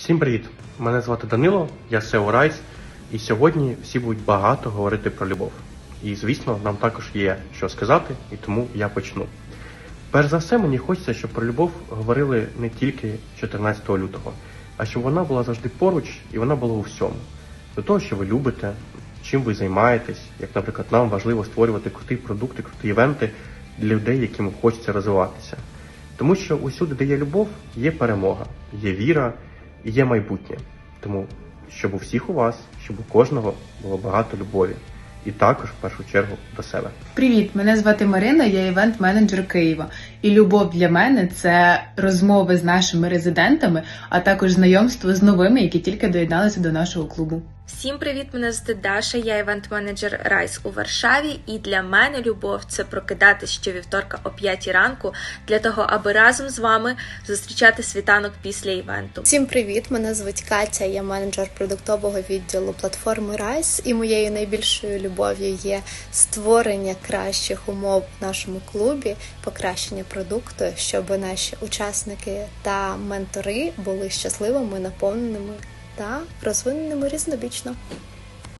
Всім привіт! Мене звати Данило, я SEO Rise, і сьогодні всі будуть багато говорити про любов. І звісно, нам також є що сказати, і тому я почну. Перш за все, мені хочеться, щоб про любов говорили не тільки 14 лютого, а щоб вона була завжди поруч і вона була у всьому. До того, що ви любите, чим ви займаєтесь, як, наприклад, нам важливо створювати круті продукти, круті івенти для людей, яким хочеться розвиватися. Тому що усюди, де є любов, є перемога, є віра є майбутнє. Тому, щоб у всіх у вас, щоб у кожного було багато любові. І також, в першу чергу, до себе. Привіт, мене звати Марина, я івент-менеджер Києва. І любов для мене це розмови з нашими резидентами, а також знайомство з новими, які тільки доєдналися до нашого клубу. Всім привіт! Мене звати Даша, я івент-менеджер Райс у Варшаві, і для мене любов це прокидатись щовівторка о 5 ранку для того, аби разом з вами зустрічати світанок після івенту. Всім привіт! Мене звуть Катя, я менеджер продуктового відділу платформи Rise, і моєю найбільшою любов'ю є створення кращих умов в нашому клубі, покращення продукту, щоб наші учасники та ментори були щасливими, наповненими та розвиненими різнобічно.